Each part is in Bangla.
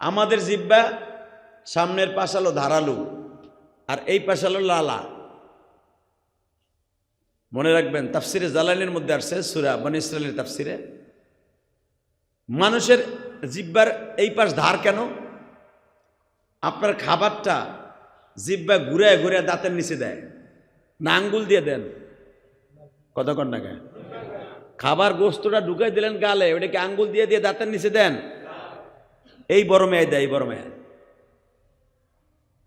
আমাদের জিব্বা সামনের পাশ হলো ধারালু, আর এই পাশ হলো লালা। মনে রাখবেন, তাফসিরে জালালির মধ্যে আসছে সুরা বন ইসরায়েলের তাফসিরে। মানুষের জিব্বার এই পাশ ধার কেন? আপনার খাবারটা জিব্বা ঘুরে ঘুরে দাঁতের নিচে দেয়। না আঙ্গুল দিয়ে দেন। কতক্ষণ না খাবার গোস্তটা ঢুকাই দিলেন গালে, ওটাকে আঙ্গুল দিয়ে দিয়ে দাঁতের নিচে দেন। এই বড় মেয়ে দেয়, এই বড় মেয়ে।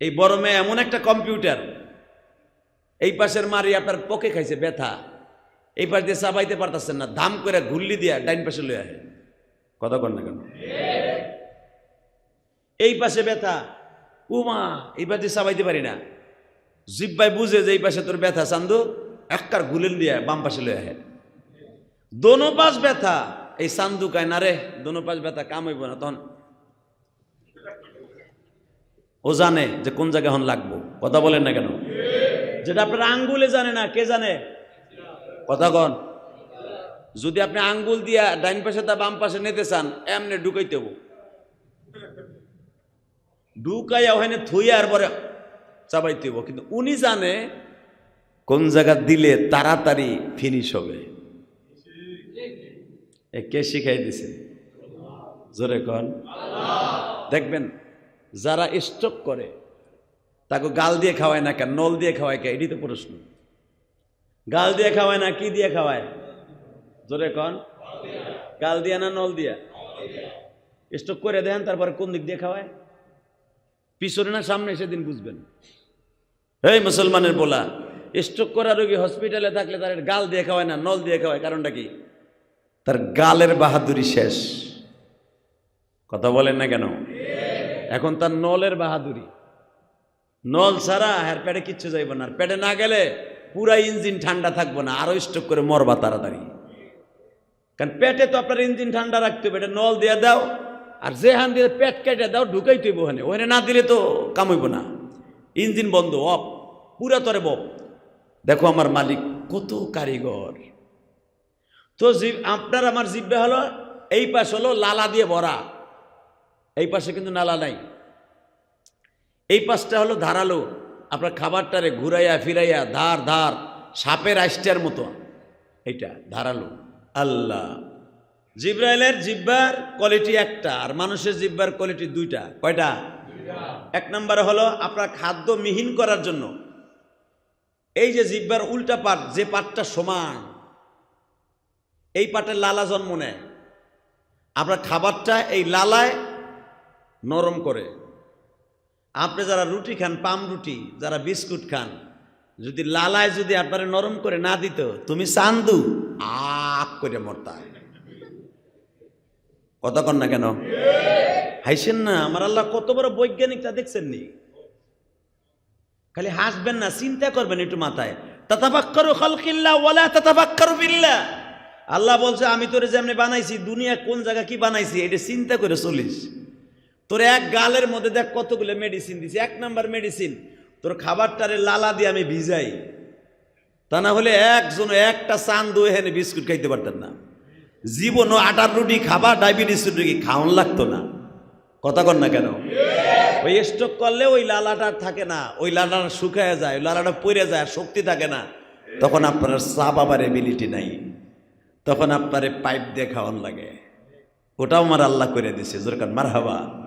এই বড় মেয়ে এমন একটা কম্পিউটার। এই পাশের মারি আপনার পকে খাইছে, ব্যথা। এই পাশ দিয়ে চাবাইতে পারতেছেন না দাম করে ঘুরলি দিয়া ডাইন পাশে লয়ে আহে। কথা কর না কেন? এই পাশে ব্যথা। উমা এই পাশে দিয়ে চাবাইতে পারি না। জিব্বাই বুঝে যে এই পাশে তোর ব্যথা, চান্দু। একবার ঘুলেন দিয়া বাম পাশে লয়ে আহে। দোনো পাশ ব্যথা। এই চান্দু কায়, না রে, দোনো পাশ ব্যথা কাম হইব না, তখন ও জানে যে কোন জায়গায় হন লাগবো। কথা বলেন না কেন? যেটা আপনার আঙ্গুলে জানে না, কে জানে? কথা কন। যদি আপনি আঙ্গুল দিয়া ডাইন পাশে তা বাম পাশে নিতে চান, এমনি ঢুকাইতে হব। ঢুকাইয়া ওখানে থুইয়া আর পরে চাবাইতে হব। কিন্তু উনি জানে কোন জায়গা দিলে তাড়াতাড়ি ফিনিশ হবে। কে শিখাই দিছে? জোরে কন। দেখবেন যারা স্টক করে, তাকে গাল দিয়ে খাওয়ায় না কেন? নল দিয়ে খাওয়ায় কে? এটি তো প্রশ্ন। গাল দিয়ে খাওয়ায় না, কি দিয়ে খাওয়ায়? জোরে কন। গাল দিয়া না নল দিয়া? স্টক করে দেন, তারপরে কোন দিক দিয়ে খাওয়ায়? পিছনে না সামনে সেদিন বুঝবেন। এই মুসলমানের বলা স্ট্রোক করা রোগী হসপিটালে থাকলে তার গাল দিয়ে খাওয়ায় না, নল দিয়ে খাওয়ায়, কারণটা কি? তার গালের বাহাদুরি শেষ। কথা বলেন না কেন? এখন তার নলের বাহাদুরি। নল ছাড়া আর পেটে কিচ্ছু যাইব না। পেটে না গেলে পুরা ইঞ্জিন ঠান্ডা থাকব না, আরও স্ট্রোক করে মরবা তাড়াতাড়ি। কারণ পেটে তো আপনার ইঞ্জিন ঠান্ডা রাখতে হবে, এটা নল দিয়ে দাও, আর যে হান দিয়ে পেট কেটে দাও, ঢুকাই তুই ওখানে। ওখানে না দিলে তো কামাইব না। ইঞ্জিন বন্ধ, অফ, পুরা তরে বপ দেখো আমার মালিক কত কারিগর। তো আপনার আমার জিব্বে হলো, এই পাশ হলো লালা দিয়ে ভরা। এই পাশে কিন্তু নালা নাই। এই পাশটা হলো ধারালো। আপনার খাবারটারে ঘুরাইয়া ফিরাইয়া ধার ধার সাপের আইস্টার মতো। এইটা ধারালো। আল্লাহ। জিব্রাইলের জিব্বার কোয়ালিটি একটা আর মানুষের জিব্বার কোয়ালিটি দুইটা। কয়টা? এক নম্বরে হলো আপনার খাদ্য মিহিন করার জন্য। এই যে জিব্বার উল্টা পাট যে পাটটা সমান এই পাটের লালা জন্ম নেয়। আপনার খাবারটা এই লালায় নরম করে। আপনি যারা রুটি খান, পাম রুটি, যারা বিস্কুট খান, যদি লালায় যদি আপনারা নরম করে না দিত, তুমি চান্দু, আপ করে মরতা। কন না কেন? হাইছেন না, আমার আল্লাহ কত বড় বৈজ্ঞানিক তা দেখছেন নি খালি হাসবেন না, চিন্তা করবেন একটু মাথায়। আল্লাহ বলছে, আমি তোরে যেমনি বানাইছি, দুনিয়া কোন জায়গা কি বানাইছি, এটা চিন্তা করে চলিস। তোর এক গালের মধ্যে দেখ কতগুলো মেডিসিন দিছি। এক নাম্বার মেডিসিন তোর খাবারটারে লালা দিয়ে আমি ভিজাই। তা না হলে একজন একটা চান দুয়ে হেনে বিস্কুট খাইতে পারতেন না। জীবনও আটার রুটি খাবার ডায়াবেটিস রুটি খাওয়ান লাগতো না। কথা কর না কেন? ওই স্ট্রোক করলে ওই লালাটা থাকে না। ওই লালাটা শুকায় যায়, ওই লালাটা পড়ে যায় শক্তি থাকে না। তখন আপনার চা পাবার এবিলিটি নাই। তখন আপনার পাইপ দিয়ে খাওয়ান লাগে। ওটাও আমার আল্লাহ করে দিছে। জোরকান মার হাবা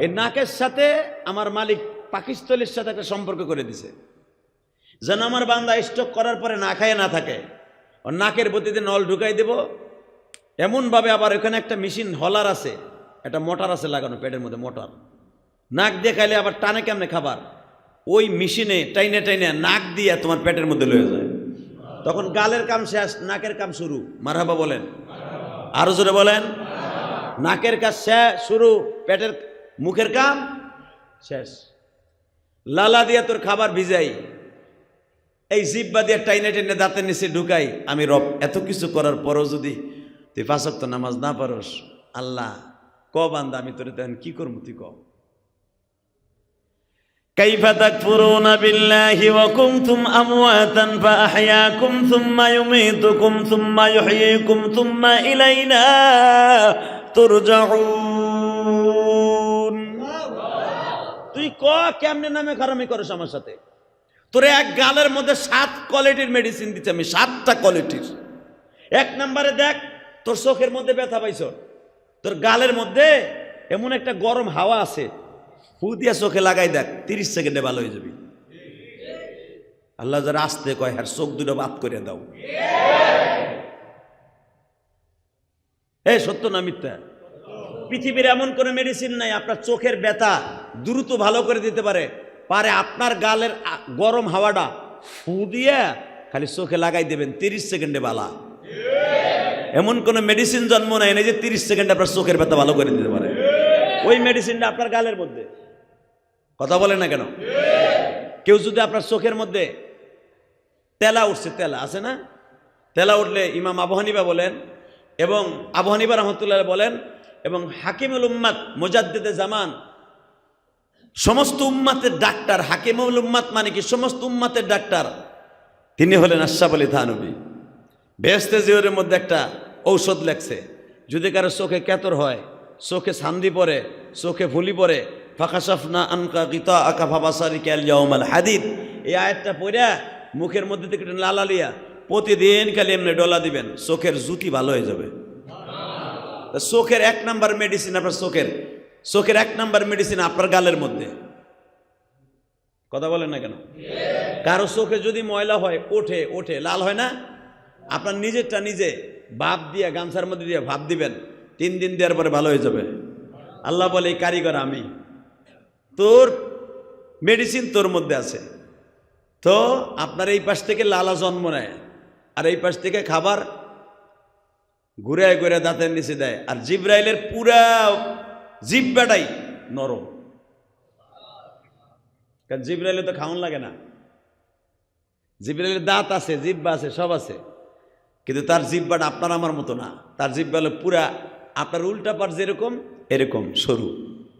এই নাকের সাথে আমার মালিক পাকিস্তানের সাথে একটা সম্পর্ক করে দিছে। যেন আমার বান্দা স্ট্রোক করার পরে না খায়, না থাকে। ওর নাকের বতিতে নল ঢুকাই দেব। এমনভাবে আবার ওখানে একটা মেশিন হলার আছে, একটা মোটর আছে লাগানো, পেটের মধ্যে মোটর নাক দিয়ে খাইলে আবার টানে কেমনে খাবার? ওই মেশিনে টাইনে টাইনে নাক দিয়ে তোমার পেটের মধ্যে লয়ে যায়। তখন গালের কাম শেষ, নাকের কাম শুরু। মারহাবা বলেন। আরও জোরে বলেন। নাকের কাজ শেষ, শুরু। পেটের মুখের কাম শেষ লালা দিয়ে তোর খাবার ভিজাই এই জিব্বা দিয়ে টাইনে টাইনে দাঁতের নিচে ঢুকাই আমি রব এত কিছু করার পরও যদি তুই পাঁচক্ত নামাজ না পারস আল্লাহ ক বান্দা আমি তোরে তেমন কি করবো তুই ক كيف تكفرون بالله وكنتم أمواتا فأحياكم ثم يميتكم ثم يحييكم ثم إلينا ترجعون তুই ক, কেমনে নামে খারামি করস আমার সাথে? তোর এক গালের মধ্যে সাত কোয়ালিটির মেডিসিন দিচ্ছি আমি, সাতটা কোয়ালিটির এক নম্বরে দেখ, তোর চোখের মধ্যে ব্যথা পাইছ। তোর গালের মধ্যে এমন একটা গরম হাওয়া আছে, ফু দিয়া চোখে লাগাই দেখ, তিরিশ সেকেন্ডে ভালো হয়ে যাবি। আল্লাহ যারা আসতে কয় হ্যাঁ চোখ দুটো বাদ করে দাও। এ সত্য না মিথ্যা? পৃথিবীর এমন কোনো মেডিসিন নাই, আপনার চোখের ব্যথা দ্রুত ভালো করে দিতে পারে। পারে আপনার গালের গরম হাওয়াটা ফু দিয়ে খালি চোখে লাগাই দেবেন, তিরিশ সেকেন্ডে বালা। এমন কোনো মেডিসিন জন্ম নেয় না যে তিরিশ সেকেন্ডে আপনার চোখের ব্যথা ভালো করে দিতে পারে। ওই মেডিসিনটা আপনার গালের মধ্যে। কথা বলে না কেন? কেউ যদি আপনার চোখের মধ্যে তেলা উঠছে, তেলা, আছে না? তেলা উঠলে ইমাম আবু হানিফা বলেন এবং আবু হানিফা রহমতুল্লাহ বলেন এবং হাকিমুল উম্মাদ মোজাদ্দেদে জামান সমস্ত উম্মাতের ডাক্তার হাকিমুল উম্মাত মানে কি? সমস্ত উম্মাতের ডাক্তার। তিনি হলেন আশরাফ আলী থানবী বেহেস্তে জিওরের মধ্যে একটা ঔষধ লেখছে। যদি কারও চোখে কেতর হয়, চোখে সান্দি পরে চোখে ফুলি পরে ফাঁকাশাফ না আনকা গীতা আকা ফাবাসারি ক্যাল জাউমাল হাদিদ, এই আয়াতটা পড়া মুখের মধ্যে থেকে লালালিয়া প্রতিদিন খালি এমনি ডলা দিবেন। চোখের জুতি ভালো হয়ে যাবে। চোখের এক নাম্বার মেডিসিন আপনার চোখের চোখের এক নাম্বার মেডিসিন আপনার গালের মধ্যে। কথা বলেন না কেন? কারও চোখে যদি ময়লা হয়, ওঠে ওঠে, লাল হয় না? আপনার নিজেরটা নিজে ভাব দিয়ে, গামছার মধ্যে দিয়ে ভাব দিবেন, তিন দিন দেওয়ার পরে ভালো হয়ে যাবে। আল্লাহ বলে, এই কারিগর আমি। তোর মেডিসিন তোর মধ্যে আছে। তো আপনার এই পাশ থেকে লালা জন্ম নেয়, আর এই পাশ থেকে খাবার ঘুরে ঘুরে দাঁতের নিচে দেয়। আর জিব্রাইলের পুরা জিব্বাটাই নরম। কারণ জিব্রাইলে তো খাওয়ান লাগে না। জিব্রাইলের দাঁত আছে, জিব্বা আছে, সব আছে। কিন্তু তার জিব্বাটা আপনার আমার মতো না। তার জিব্বা হলো পুরা, আপনার উল্টা পার যেরকম, এরকম সরু।